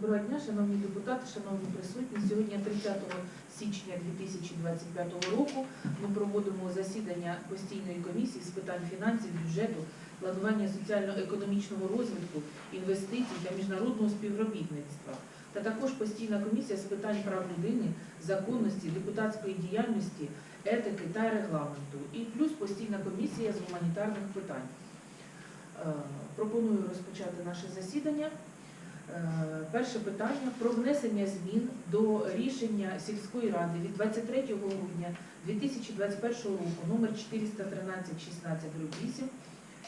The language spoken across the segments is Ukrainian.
Доброго дня, шановні депутати, шановні присутні. Сьогодні 30 січня 2025 року ми проводимо засідання постійної комісії з питань фінансів, бюджету, планування соціально-економічного розвитку, інвестицій та міжнародного співробітництва. Та також постійна комісія з питань прав людини, законності, депутатської діяльності, етики та регламенту. І плюс постійна комісія з гуманітарних питань. Е, Пропоную розпочати наше засідання. Е, Перше питання про внесення змін до рішення сільської ради від 23 грудня 2021 року номер 413 16 8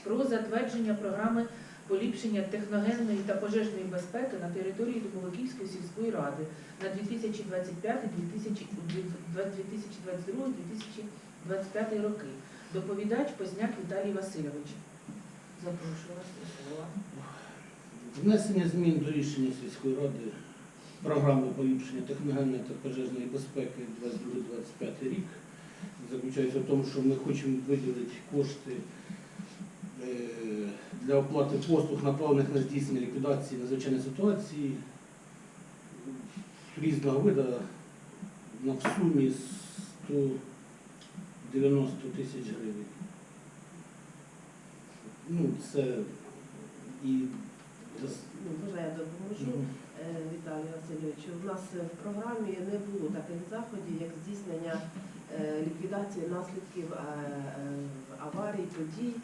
про затвердження програми поліпшення техногенної та пожежної безпеки на території Дубовиківської сільської ради на 2025-2022-2025 роки. Доповідач Позняк Віталій Васильович. Запрошую вас до слова. Внесення змін до рішення сільської ради програми поліпшення техногенної та пожежної безпеки 22-25 рік заключається в тому, що ми хочемо виділити кошти е, для оплати послуг, направлених на здійснення ліквідації надзвичайної ситуації різного виду на в сумі 190 тисяч гривень. Ну, це і Ну, я допоможу Е, Віталію Васильовичу. У нас в програмі не було таких заходів, як здійснення е, ліквідації наслідків е, аварій, подій.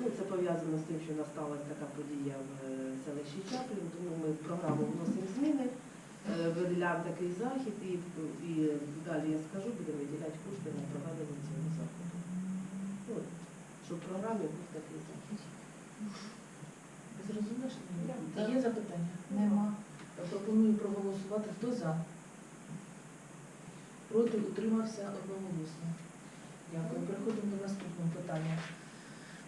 Ну, це пов'язано з тим, що насталася така подія в селищі Чаплін, тому ми в програму вносимо зміни, виділяємо такий захід і, і далі я скажу, будемо виділяти кошти на проведення цього заходу. Ну, щоб в програмі був такий захід. Зрозуміло? Так. є запитання? Нема. Пропоную проголосувати. Хто за? Проти утримався одноголосно. Дякую. Переходимо до наступного питання.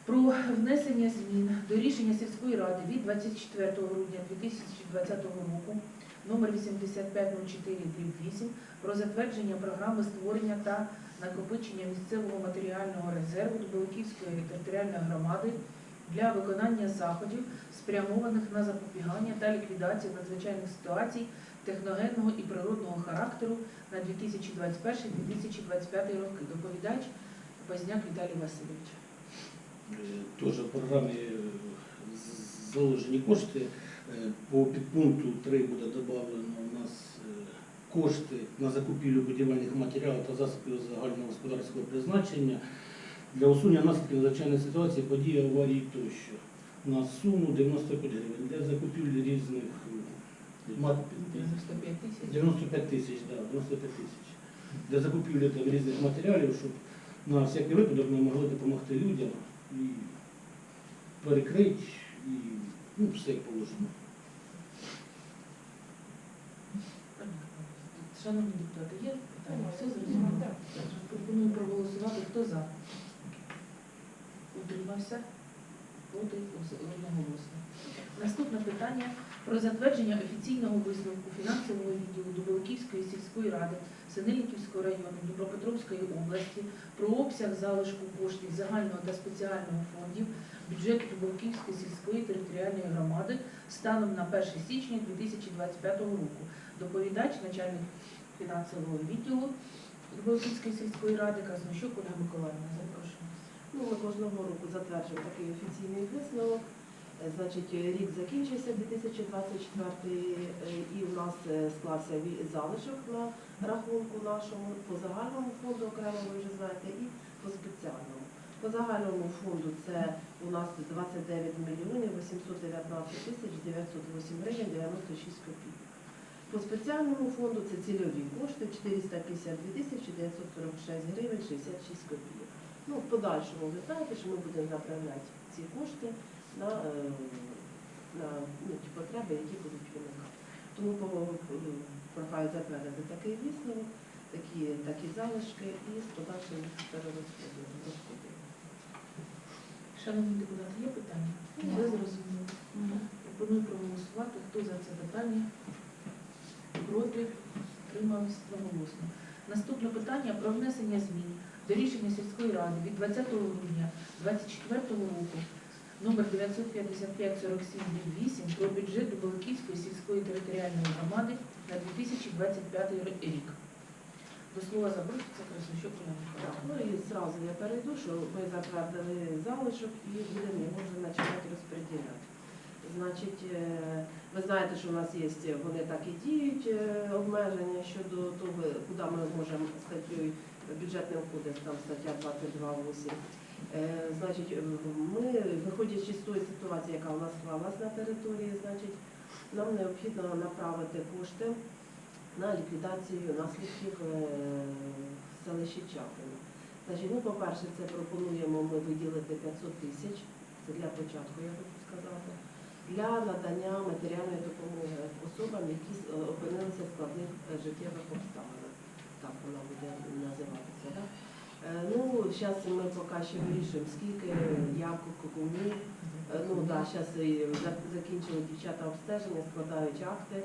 Про внесення змін до рішення сільської ради від 24 грудня 2020 року номер 8504-8 про затвердження програми створення та накопичення місцевого матеріального резерву Дубовиківської територіальної громади для виконання заходів, спрямованих на запобігання та ліквідацію надзвичайних ситуацій техногенного і природного характеру на 2021-2025 роки. Доповідач Позняк Віталій Васильович. Е, Теж в програмі е, заложені кошти. Е, По підпункту 3 буде додано у нас кошти на закупівлю будівельних матеріалів та засобів загального господарського призначення для усунення наслідків надзвичайної ситуації, події аварії тощо на суму 95 гривень для закупівлі різних е, 95 тисяч. 95 тисяч, да, 95 тисяч. Для закупівлі там різних матеріалів, щоб на всякий випадок ми могли допомогти людям і перекрити, і ну, все як положено. Шановні депутати, є питання? Все зрозуміло? Пропоную проголосувати. Хто за? Утримався? Наступне питання про затвердження офіційного висновку фінансового відділу Дубовиківської сільської ради Синельниківського району Дніпропетровської області про обсяг залишку коштів загального та спеціального фондів бюджету Дубовиківської сільської територіальної громади станом на 1 січня 2025 року. Доповідач, начальник фінансового відділу Дубовиківської сільської ради Краснощук Ольга Миколаївна. Запрошую. Ну, ми кожного року затверджуємо такий офіційний висновок. Е, Значить, рік закінчився 2024 е, і у нас е, склався залишок на рахунку нашому по загальному фонду окремо, ви вже знаєте, і по спеціальному. По загальному фонду це у нас 29 мільйонів 819 тисяч 908 гривень 96 копійок. По спеціальному фонду це цільові кошти 452 тисячі 946 гривень 66 копійок. Ну, в подальшому ви знаєте, що ми будемо направляти ці кошти на, е, на ну, ті потреби, які будуть виникати. Тому по- прохаю затвердити такий висновок, такі, такі залишки і з подальшим розподілом. Шановні депутати, є питання? Все зрозуміло. Пропоную проголосувати. Хто за це питання? Проти? Тримались одноголосно. Наступне питання про внесення змін до рішення сільської ради від 20 грудня 2024 року номер 95547 про бюджет Дубовиківської сільської територіальної громади на 2025 рік. До слова запрошується Красущук Так, Ну і зразу я перейду, що ми затвердили залишок і будемо вже починати розподіляти. Значить, е, ви знаєте, що у нас є, вони так і діють, е, обмеження щодо того, куди ми можемо статтю бюджетним кодексом, стаття 22.8. Е, Значить, ми, виходячи з тої ситуації, яка у нас склалась на території, значить, нам необхідно направити кошти на ліквідацію наслідків селищі Чапина. Значить, ну, по-перше, це пропонуємо ми виділити 500 тисяч, це для початку, я хочу сказати, для надання матеріальної допомоги особам, які е, опинилися в складних е, життєвих обставинах. Так вона буде називатися. Да? Е, Ну, зараз ми поки ще вирішуємо, скільки, як, кому. Ну да, зараз закінчили дівчата обстеження, складають акти,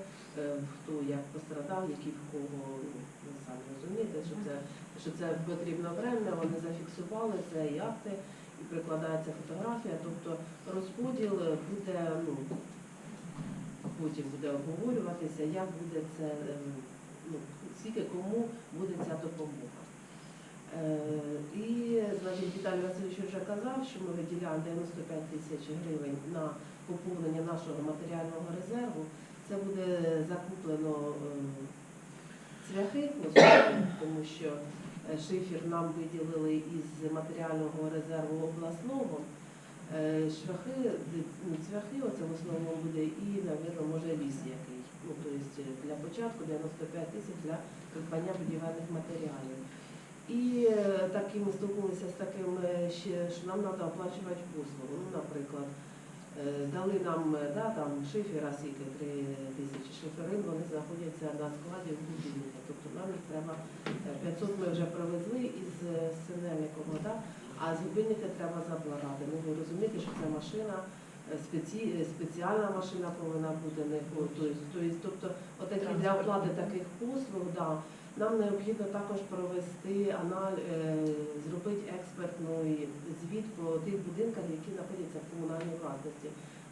хто як пострадав, які в кого, ну, ви самі розумієте, що це, що це потрібно время, вони зафіксували це і акти, і прикладається фотографія, тобто розподіл буде, ну, потім буде обговорюватися, як буде це, е, ну, скільки кому буде ця допомога. Е, І, значить, Віталій Васильович вже казав, що ми виділяємо 95 тисяч гривень на поповнення нашого матеріального резерву. Це буде закуплено е, цвяхи, тому що е, шифер нам виділили із матеріального резерву обласного. Е, Швахи, ну, цвяхи, оце в основному буде і, навірно, може ліс який. Ну, тобто для початку 95 тисяч для придбання будівельних матеріалів. І так і ми стикнулися з таким, що нам треба оплачувати послугу. Ну, наприклад, дали нам да, там шифера, скільки 3 тисячі шиферин, вони знаходяться на складі в будинку. Нам їх треба е, 500 ми вже привезли із е, Синельникова, да? а з Губинника треба забирати. Ну, ви розумієте, що це машина, е, спеці... е, спеціальна машина повинна бути, не тобто, отакі для оплати таких послуг, да, нам необхідно також провести аналь, е, зробити експертний звіт по тих будинках, які знаходяться в комунальній власності.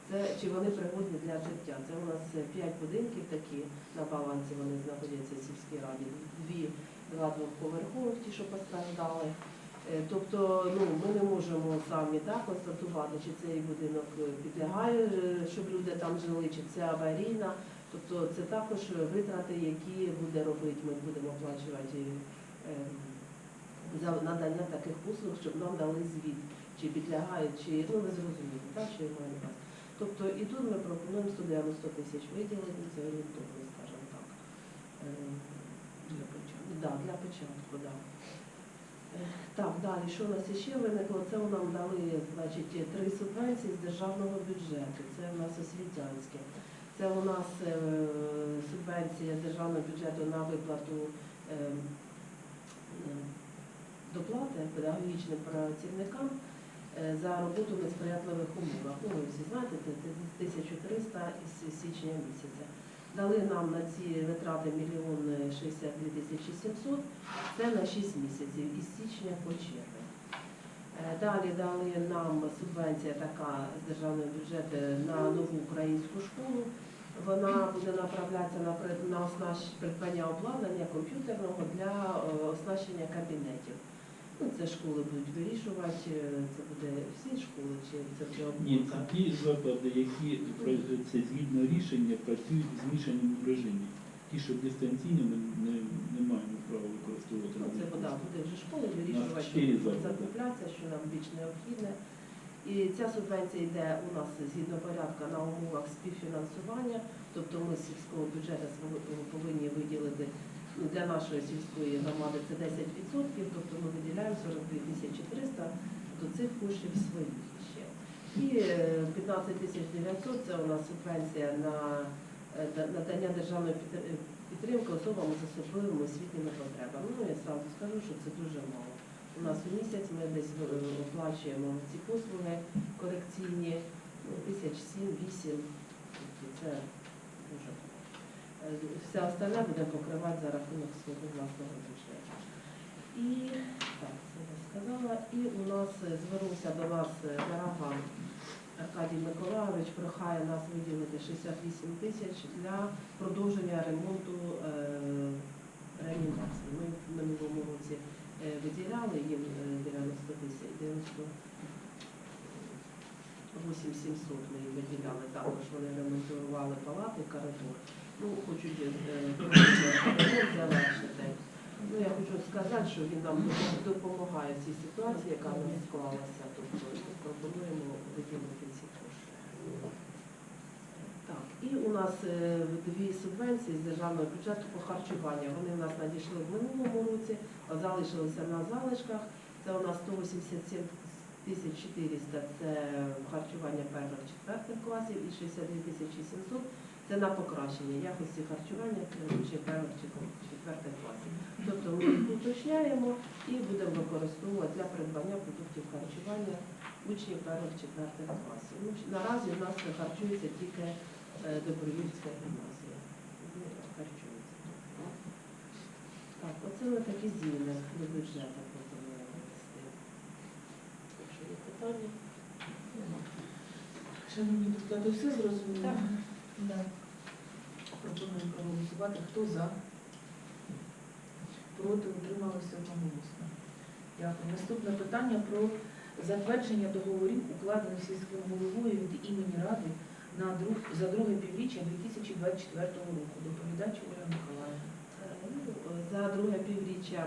Це чи вони пригодні для життя. Це у нас п'ять будинків такі на балансі вони знаходяться в сільській раді. Дві два двоповерхових, ті, що постраждали. Е, Тобто ну, ми не можемо самі так, констатувати, чи цей будинок е, підлягає, е, щоб люди там жили, чи це аварійна. Тобто це також витрати, які буде робити, ми будемо оплачувати е, за надання таких послуг, щоб нам дали звіт, чи підлягають, чи ну ви зрозумієте, так, що я маю увазі. Тобто і тут ми пропонуємо 190 тисяч виділити, це орієнтовно, скажімо так. Е, Для початку. Да, для початку, да. Е, Так, далі, що у нас ще виникло? Це нам дали значить, три субвенції з державного бюджету. Це у нас освітянське. Це у нас е, субвенція державного бюджету на виплату е, е, доплати педагогічним працівникам за роботу в несприятливих умовах. Ну, ви всі знаєте, це це 1300 із січня місяця. Дали нам на ці витрати мільйон 62 тисячі 700, це на 6 місяців, із січня по червень. Е, Далі дали нам субвенція така з державного бюджету на нову українську школу. Вона буде направлятися на, на оснащ- придбання обладнання комп'ютерного для е, оснащення кабінетів. Ну, це школи будуть вирішувати, е, це буде всі школи, чи це вже Ні, обмовка. це ті заклади, які про- це згідно рішення працюють в змішаному режимі. Ті, що дистанційно, ми не, не маємо права використовувати. Ну, це вода буде вже школи вирішувати, чотири що заклади. закуплятися, що нам більш необхідне. І ця субвенція йде у нас згідно порядку на умовах співфінансування, тобто ми з сільського бюджету свого- повинні виділити для нашої сільської громади це 10%, тобто ми виділяємо 42 тисячі 300 до цих коштів своїх ще. І е, 15 тисяч 900 це у нас субвенція на е, надання державної е, підтримки особам з особливими освітніми потребами. Ну, я сразу скажу, що це дуже мало. У нас у місяць ми десь е, оплачуємо ці послуги корекційні ну, тисяч сім-вісім. Тобто це. Е, Все остальне буде покривати за рахунок свого власного бюджету. І так, це я сказала. І у нас е, звернувся до нас е, Дараган Аркадій Миколайович прохає нас виділити 68 тисяч для продовження ремонту е, реанімації. Ми в минулому році е, виділяли їм е, 90 тисяч, 98 700 ми їм виділяли. Також вони ремонтували палати, коридор. Ну, хочуть е, завершити. Ну, я хочу сказати, що він нам допомагає в цій ситуації, яка у нас склалася. Тобто пропонуємо виділити ці кошти. Так, і у нас е, дві субвенції з державного бюджету по харчуванню. Вони у нас надійшли в минулому році, а залишилися на залишках. Це у нас 187 тисяч 400 – це харчування перших четвертих класів і 62 тисячі 700 – це на покращення якості харчування учнів перших четвертих класів. Тобто ми їх уточняємо і будемо використовувати для придбання продуктів харчування учнів перших четвертих класів. Ну, наразі в нас харчується тільки е, Добровільська гімназія. Вони харчуються. Так, оце ми такі зміни до бюджету пропонуємо ввести. Якщо є питання. Шановні депутати, все зрозуміло? Так. Да. Пропоную проголосувати. Хто за? Проти утрималися одноголосно. Дякую. Наступне питання про затвердження договорів, укладених сільським головою від імені Ради на друг, за друге півріччя 2024 року. Доповідач Оля Миколаївна. За друге півріччя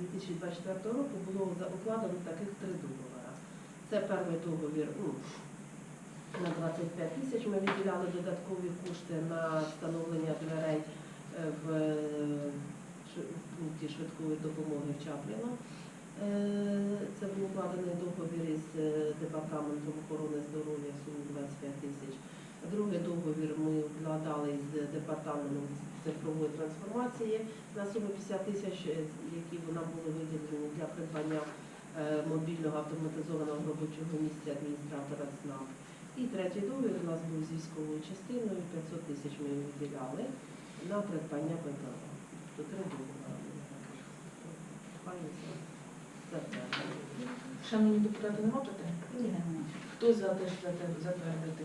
2024 року було укладено таких три договори. Це перший договір ну, на 25 тисяч. Ми виділяли додаткові кошти на встановлення дверей е, в е, шви- в пункті швидкої допомоги в Чапліно. Е, Це був укладений договір із е, департаментом охорони здоров'я в сумі 25 тисяч. Другий договір ми вкладали з департаментом цифрової трансформації на суму 50 тисяч, е, які нам були виділені для придбання е, мобільного автоматизованого робочого місця адміністратора ЦНАП. І третій договір у нас був з військовою частиною, 500 тисяч ми виділяли на придбання ППО. Тобто три договори. Шановні депутати, нема питань? Хто за те, що затвердити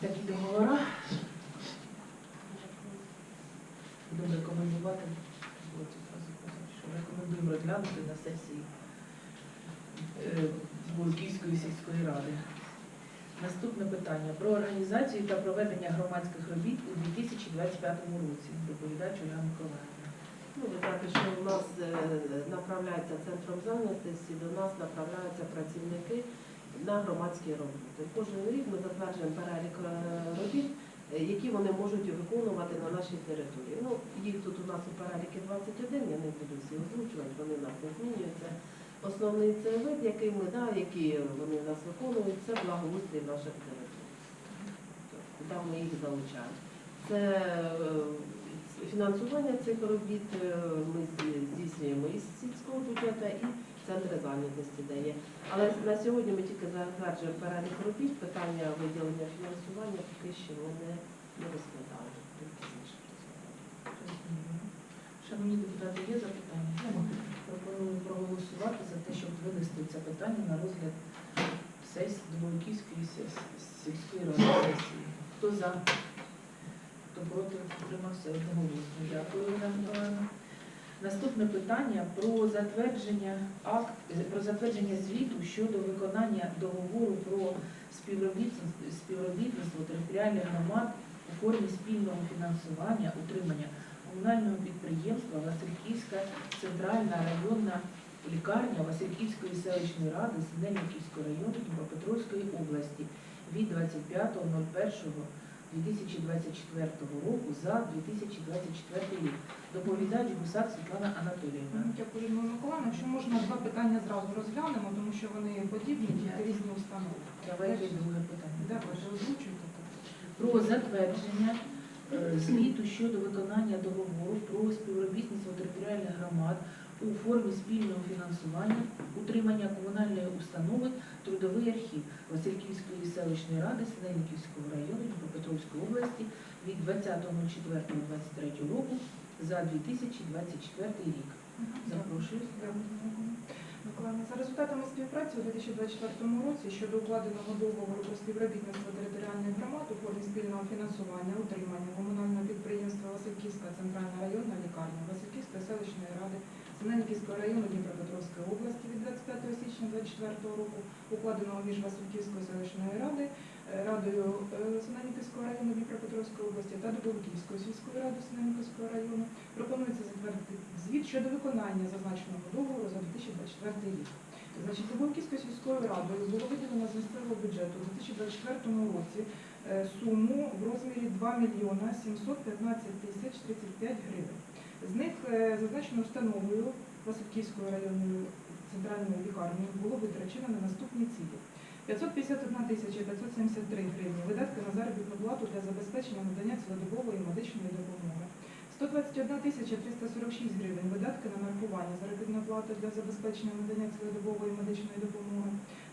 такі договори? Будемо рекомендувати. Що Рекомендуємо розглянути на сесії е, Волківської сільської ради. Наступне питання про організацію та проведення громадських робіт у 2025 році. Доповідач Оля Миколаївна. Ну, ви знаєте, що у нас е, направляється центром зайнятості, до нас направляються працівники на громадські роботи. Кожен рік ми затверджуємо перелік е, робіт, е, які вони можуть виконувати на нашій території. Ну, їх тут у нас у перелікі 21, я не буду всі озвучувати, вони у нас не змінюються. Основний це вид, який ми, да, які вони нас виконують, це благоустрій наших територій. Тобто, Куди ми їх залучаємо. Це е, фінансування цих робіт е, ми здійснюємо із сільського бюджету і центри зайнятості дає. Але на сьогодні ми тільки затверджуємо перелік робіт, питання виділення фінансування поки що ми не, не розглядаємо. Шановні депутати, є запитання? Проголосувати за те, щоб винести це питання на розгляд сесії Двоїківської сільської ради сесії. Хто за? Хто проти? Утримався одноголосно. Дякую, Олена Миколаївна. Наступне питання про затвердження акт про затвердження звіту щодо виконання договору про співробітництво, співробітництво територіальних громад у формі спільного фінансування, утримання комунального підприємства Васильківська центральна районна лікарня Васильківської селищної ради Синельниківського району Дніпропетровської області від 25.01.2024 року за 2024 рік. Доповідач Гусак Світлана Анатоліївна. Дякую, Миколаївна. Якщо можна, два питання зразу розглянемо, тому що вони подібні, тільки різні установи. Давайте друге питання. Давайте озвучуйте. про затвердження звіту щодо виконання договору про співробітництво територіальних громад у формі спільного фінансування, утримання комунальної установи Трудовий архів Васильківської селищної ради Синельниківського району Дніпропетровської області від 20.04.23 року за 2024 рік. Запрошую. За результатами співпраці у 2024 році щодо укладеного договору про співробітництво територіальних громад у формі спільного фінансування, утримання комунального підприємства Васильківська центральна районна лікарня Васильківської селищної ради Семенниківського району Дніпропетровської області від 25 січня 2024 року, укладеного між Васильківською селищною радою, радою е, району Дніпропетровської області та Дубовківською сільською радою Семенниківського району пропонується затвердити звіт щодо виконання зазначеного договору за 2024 рік. Значить, Дубовківською сільською радою було виділено з місцевого бюджету у 2024 році е, суму в розмірі 2 мільйона 715 тисяч 35 гривень. З них е, зазначено установою Васильківською районною центральною лікарнею було витрачено на наступні цілі. 551 тисяча 573 гривні видатки на заробітну плату для забезпечення надання цілодобової медичної допомоги. 121 тисяча 346 гривень видатки на нарахування заробітної плати для забезпечення надання цілодобової медичної допомоги.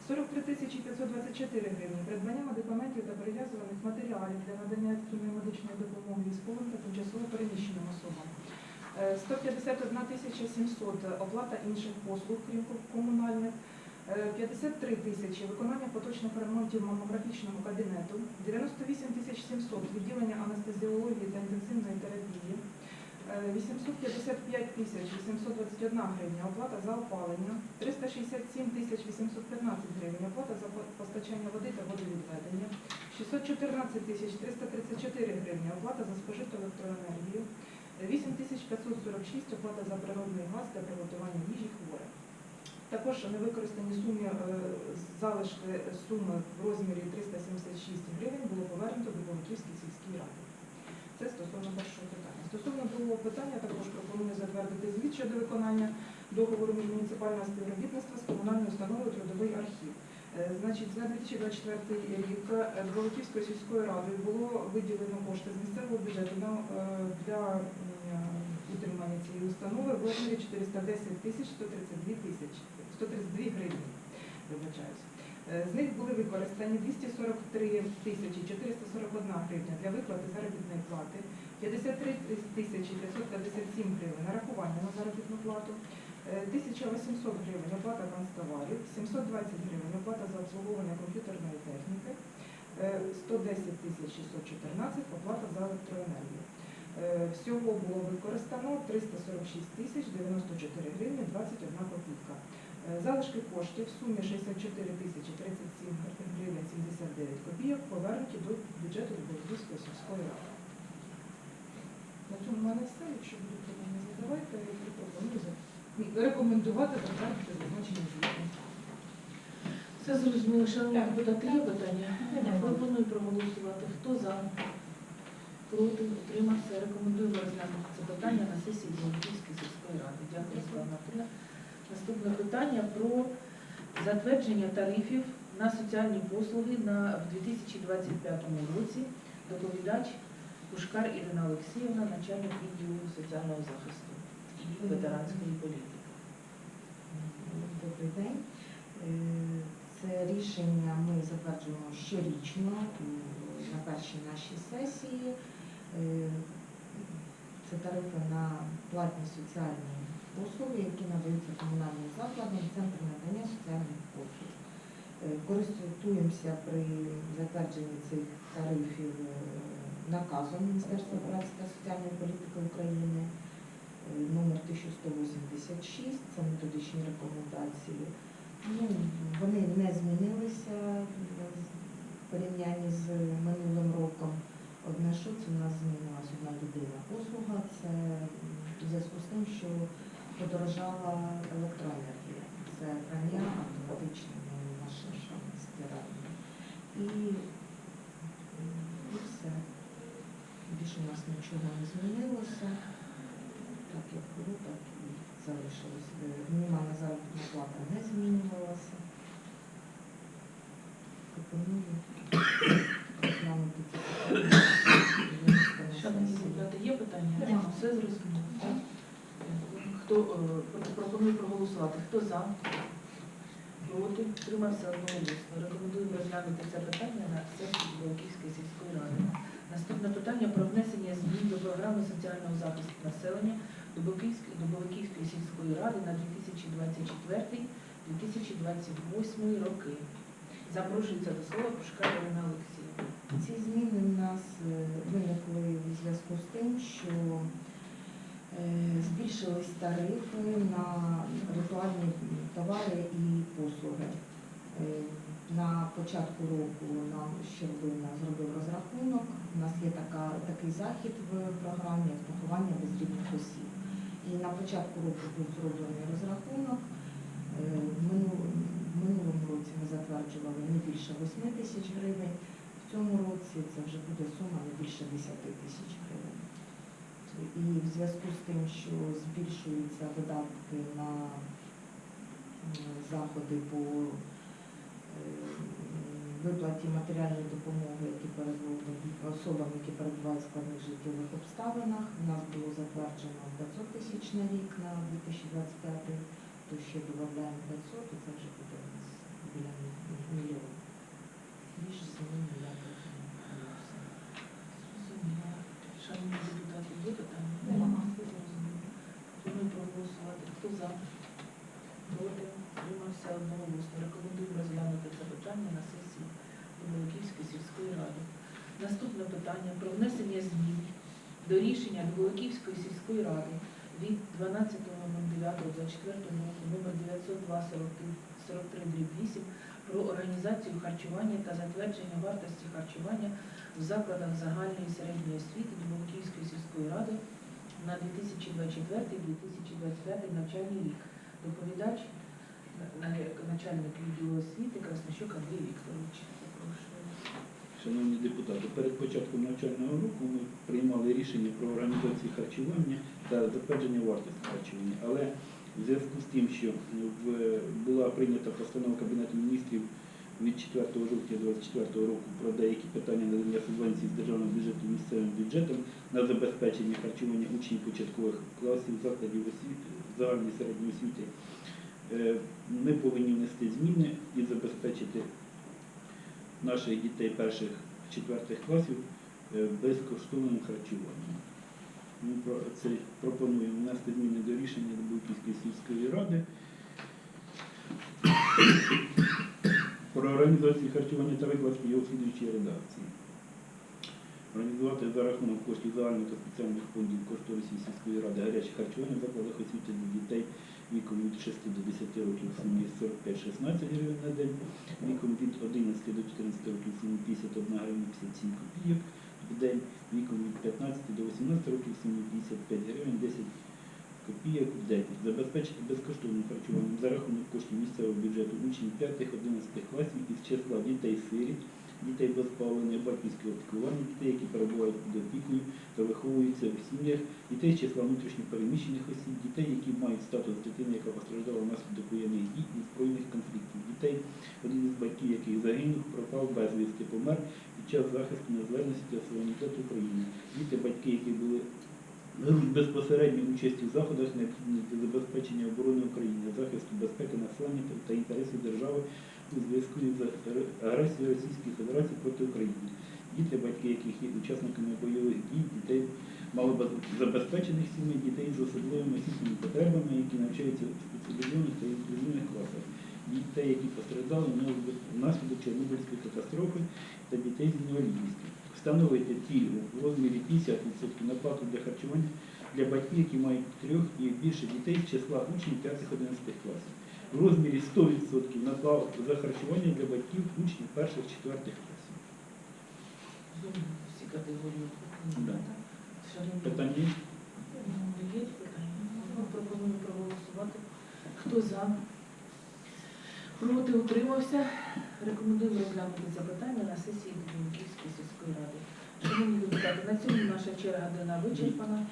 43 тисячі 524 гривні придбання медикаментів та перев'язуваних матеріалів для надання екстренної медичної допомоги військовим та тимчасово переміщеним особам. Е, 151 тисяча 700 оплата інших послуг, крім комунальних. Е, 53 тисячі виконання поточних ремонтів мамографічного кабінету, 98 тисяч 700 відділення анестезіології та інтенсивної терапії, Е, 855 тисяч 821 гривня оплата за опалення, 367 тисяч 815 гривень оплата за постачання води та водовідведення, 614 тисяч 334 гривні оплата за спожиту електроенергію, 8 тисяч 546 оплата за природний газ для приготування їжі хворих. Також невикористані суми, е, залишки суми в розмірі 376 гривень було повернуто до Волоківській сільській раді. Це стосовно першого питання. Стосовно другого питання також пропоную затвердити звіт щодо виконання договору між муніципального співробітництва з комунальною установою Трудовий архів. Е, Значить, за 2024 рік Волоківською сільською радою було виділено кошти з місцевого бюджету е, для утримання цієї установи в розмірі 410 тисяч 132 тисячі 132 гривні. Е, З них були використані 243 тисячі 441 гривня для виплати заробітної плати, 53 тисячі 557 гривень нарахування на заробітну плату, е, 1800 гривень оплата канцтоварів, 720 гривень оплата за обслуговування комп'ютерної техніки, е, 110 тисяч 614 оплата за електроенергію. Е, Всього було використано 346 тисяч 94 гривні 21 копійка. Е, Залишки коштів в сумі 64 тисячі 37 гривень 79 копійок повернуті до бюджету Дубовської сільської ради. На цьому в мене все. Якщо будуть питання, задавайте. Я рекомендувати затвердити зазначені звіти. Все зрозуміло, шановні депутати, є питання? Пропоную проголосувати. Хто за? Проти? Утримався? Рекомендуємо розглянути це питання на сесії Володимирської сільської ради. Дякую, Світлана Анатоліївна. Наступне питання про затвердження тарифів на соціальні послуги на в 2025 році. Доповідач Пушкар Ірина Олексіївна, начальник відділу соціального захисту і ветеранської політики. Добрий день. Е, Це рішення ми затверджуємо щорічно е, на першій нашій сесії. Е, Це тарифи на платні соціальні послуги, які надаються комунальним закладам, центром надання соціальних послуг. Е, Користуємося при затвердженні цих тарифів е, наказом Міністерства праці та соціальної політики України номер 1186, це методичні рекомендації. Ну, вони не змінилися в порівнянні з минулим роком. Одне, що це в нас змінилася одна єдина послуга, це в зв'язку з тим, що подорожала електроенергія. Це прання автоматичними машинами стиральними. І, і все. Більше у нас нічого не змінилося. Так як було, так і залишилось. Е, Мінімальна заробітна плата не змінювалася. Пропоную розглянути ці питання. і винести на Шановні сесію. депутати, є питання? Нема. Все зрозуміло. так? Хто е, пропоную проголосувати? Хто за? Проти? Тримався одноголосно. Рекомендуємо розглянути це питання на сесії Балківської сільської ради. Наступне питання про внесення змін до програми соціального захисту населення Дубовківської Дубовиківської сільської ради на 2024-2028 роки. Запрошується до слова Пушка Ірина Олексіївна. Ці зміни в нас е, виникли в зв'язку з тим, що збільшились тарифи на ритуальні товари і послуги. Е, На початку року нам Щербина зробив розрахунок. У нас є така, такий захід в програмі як поховання безрідних осіб. І на початку року був зроблений розрахунок. Е, в минулому році ми затверджували не більше 8 тисяч гривень. В цьому році це вже буде сума не більше 10 тисяч гривень. І в зв'язку з тим, що збільшуються видатки на заходи по е, виплаті матеріальної допомоги, які особам, які перебувають в складних життєвих обставинах. У нас було затверджено 500 тисяч на рік на 2025, то ще додаємо 500, і це вже буде у нас біля мільйона. Більше 7 мільярдів. Є питання? Нема. Пропоную проголосувати. Хто за? Проти? Тримався одноголосно. Рекомендую розглянути це питання на сесії Великівської сільської ради. Наступне питання про внесення змін до рішення Великівської сільської ради від 12.09.24 року номер 902 43 8 про організацію харчування та затвердження вартості харчування в закладах загальної і середньої освіти Дмитрівської сільської ради на 2024-2025 навчальний рік. Доповідач на- начальник відділу освіти Краснощук Андрій Вікторович. Шановні депутати, перед початком навчального року ми приймали рішення про організацію харчування та затвердження вартості харчування. Але в зв'язку з тим, що була прийнята постанова Кабінету міністрів від 4 жовтня 2024 року про деякі питання надання субвенцій з державного бюджету місцевим бюджетом на забезпечення харчування учнів початкових класів закладів освіти, загальної середньої освіти, е, ми повинні внести зміни і забезпечити наших дітей перших четвертих класів е, безкоштовним харчуванням. Ми це пропонуємо внести зміни до рішення Дубовківської сільської ради про організацію харчування та викладки його слідуючій редакції. Організувати за рахунок коштів загальних та спеціальних фондів кошторисів сільської ради гаряче харчування в закладах освіти для дітей віком від 6 до 10 років в сумі 45-16 гривень на день, віком від 11 до 14 років в сумі 51 гривень 57 копійок в день, віком від 15 до 18 років в сумі 55 гривень 10 копійок в день. Забезпечити безкоштовним харчуванням за рахунок коштів місцевого бюджету учнів 5-11 класів із числа дітей-сиріт, дітей позбавлення батьківського опікування, дітей, які перебувають під опікою та виховуються в сім'ях, дітей з числа внутрішньо переміщених осіб, дітей, які мають статус дитини, яка постраждала внаслідок воєнних дій і збройних конфліктів, дітей, один із батьків, яких загинув, пропав безвісти, помер під час захисту незалежності та суверенітету України, діти, батьки, які були беруть безпосередню участь у заходах, необхідних для забезпечення оборони України, захисту безпеки населення та інтересів держави у зв'язку з агресією Російської Федерації проти України. Діти, батьки, яких є учасниками бойових дій, дітей малозабезпечених сімей, дітей з особливими освітніми потребами, які навчаються в спеціалізованих та інклюзивних класах, дітей, які постраждали внаслідок Чорнобильської катастрофи та дітей з інвалідністю. Встановити пільгу в розмірі 50% на плату для харчування для батьків, які мають трьох і більше дітей з числа учнів 5-11 класів. В розмірі 100% на за харчування для батьків учнів перших-четвертих класів. Всі категорії. Да. Питання є? Є питання? Ну, Пропоную проголосувати. Хто за? Проти утримався. Рекомендуємо розглянути це питання на сесії Дубинківської сільської ради. Шановні депутати, на цьому наша черга денна вичерпана.